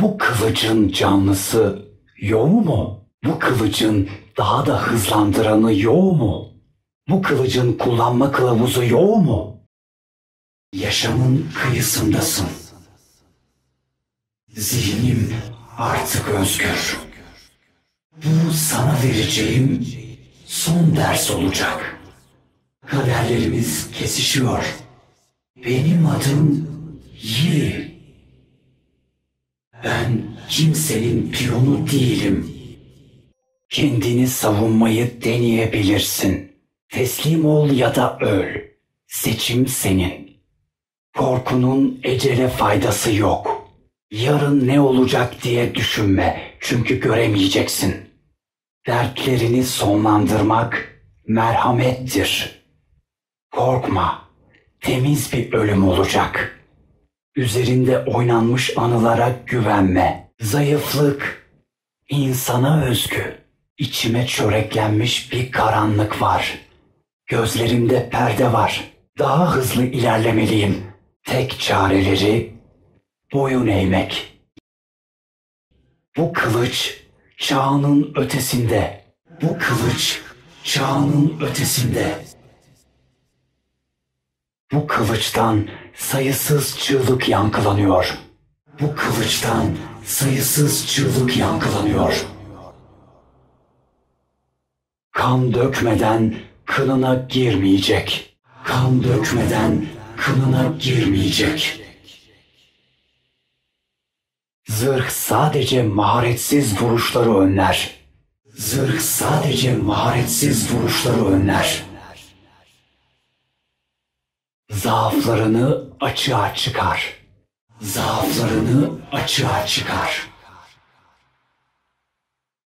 Bu kılıcın canlısı yoğu mu? Bu kılıcın daha da hızlandıranı yoğu mu? Bu kılıcın kullanma kılavuzu yoğu mu? Yaşamın kıyısındasın. Zihnim artık özgür. Bu sana vereceğim son ders olacak. Kaderlerimiz kesişiyor. Benim adım Yiri. Ben kimsenin piyonu değilim. Kendini savunmayı deneyebilirsin. Teslim ol ya da öl. Seçim senin. Korkunun ecele faydası yok. Yarın ne olacak diye düşünme çünkü göremeyeceksin. Dertlerini sonlandırmak merhamettir. Korkma, temiz bir ölüm olacak. Üzerinde oynanmış anılara güvenme. Zayıflık, insana özgü. İçime çöreklenmiş bir karanlık var. Gözlerimde perde var. Daha hızlı ilerlemeliyim. Tek çareleri boyun eğmek. Bu kılıç çağının ötesinde. Bu kılıç çağının ötesinde. Bu kılıçtan sayısız çığlık yankılanıyor. Bu kılıçtan sayısız çığlık yankılanıyor. Kan dökmeden kınına girmeyecek. Kan dökmeden kınına girmeyecek. Zırh sadece maharetsiz vuruşları önler. Zırh sadece maharetsiz vuruşları önler. Zaaflarını açığa çıkar. Zaaflarını açığa çıkar.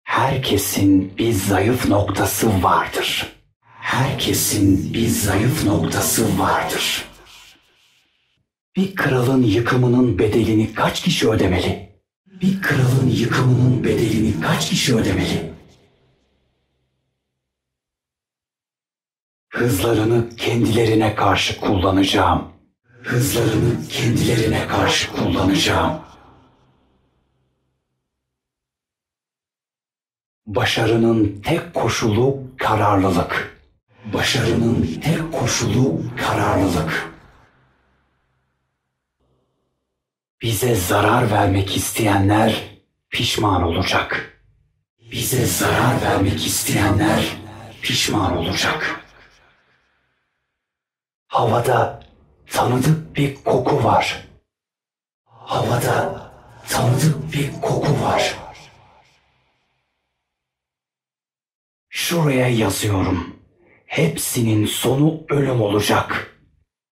Herkesin bir zayıf noktası vardır. Herkesin bir zayıf noktası vardır. Bir kralın yıkımının bedelini kaç kişi ödemeli? Bir kralın yıkımının bedelini kaç kişi ödemeli? Hızlarını kendilerine karşı kullanacağım. Hızlarını kendilerine karşı kullanacağım. Başarının tek koşulu kararlılık. Başarının tek koşulu kararlılık. Bize zarar vermek isteyenler pişman olacak. Bize zarar vermek isteyenler pişman olacak. Havada tanıdık bir koku var. Havada tanıdık bir koku var. Şuraya yazıyorum. Hepsinin sonu ölüm olacak.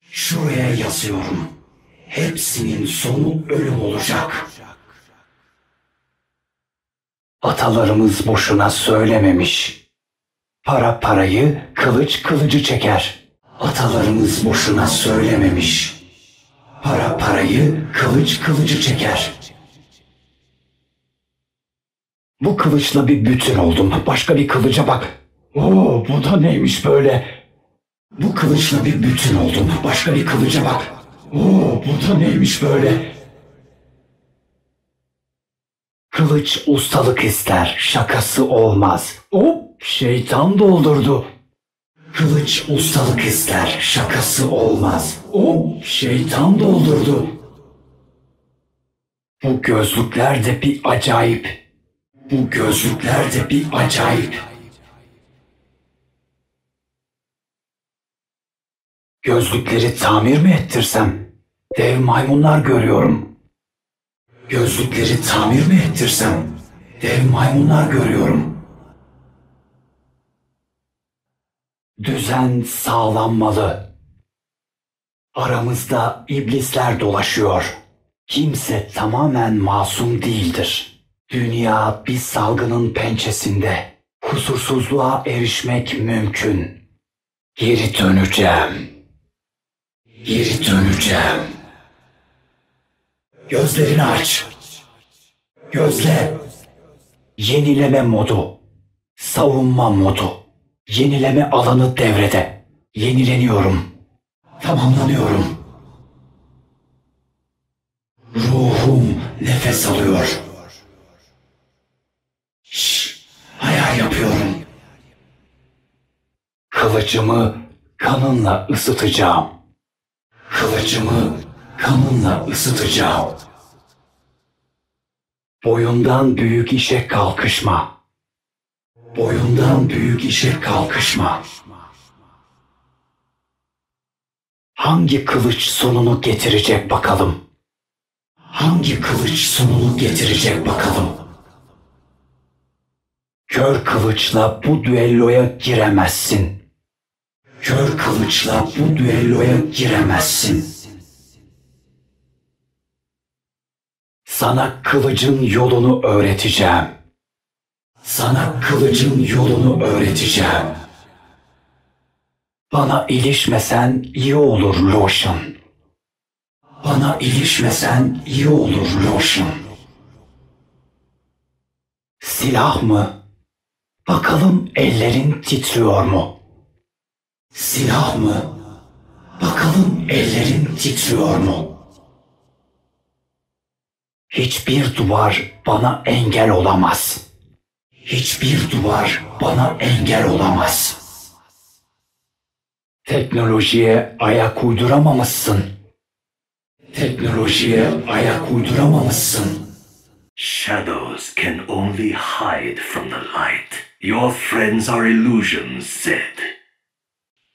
Şuraya yazıyorum. Hepsinin sonu ölüm olacak. Atalarımız boşuna söylememiş. Para parayı, kılıç kılıcı çeker. Atalarımız boşuna söylememiş. Para parayı, kılıç kılıcı çeker. Bu kılıçla bir bütün oldum. Başka bir kılıca bak. Oo, bu da neymiş böyle? Bu kılıçla bir bütün oldum. Başka bir kılıca bak. Oo, bu da neymiş böyle? Kılıç ustalık ister, şakası olmaz. Hop, şeytan doldurdu. Kılıç ustalık ister, şakası olmaz. Hop, şeytan doldurdu. Bu gözlükler de bir acayip. Bu gözlükler de bir acayip. Gözlükleri tamir mi ettirsem? Dev maymunlar görüyorum. Gözlükleri tamir mi ettirsem? Dev maymunlar görüyorum. Düzen sağlanmalı. Aramızda iblisler dolaşıyor. Kimse tamamen masum değildir. Dünya bir salgının pençesinde. Kusursuzluğa erişmek mümkün. Geri döneceğim. Geri döneceğim. Gözlerini aç. Gözle. Yenileme modu. Savunma modu. Yenileme alanı devrede. Yenileniyorum. Tamamlanıyorum. Ruhum nefes alıyor. Şşş, hayal yapıyorum. Kılıcımı kanınla ısıtacağım. Kılıcımı kanınla ısıtacağım. Boyundan büyük işe kalkışma. Boyundan büyük işe kalkışma. Hangi kılıç sonunu getirecek bakalım? Hangi kılıç sonunu getirecek bakalım? Kör kılıçla bu düelloya giremezsin. Kör kılıçla bu düelloya giremezsin. Sana kılıcın yolunu öğreteceğim. Sana kılıcın yolunu öğreteceğim. Bana ilişmesen iyi olur Lotion. Bana ilişmesen iyi olur Lotion. Silah mı? Bakalım ellerin titriyor mu? Silah mı? Bakalım ellerin titriyor mu? Hiçbir duvar bana engel olamaz. Hiçbir duvar bana engel olamaz. Teknolojiye ayak uyduramamışsın. Teknolojiye ayak uyduramamışsın. Shadows can only hide from the light. Your friends are illusions, Zed.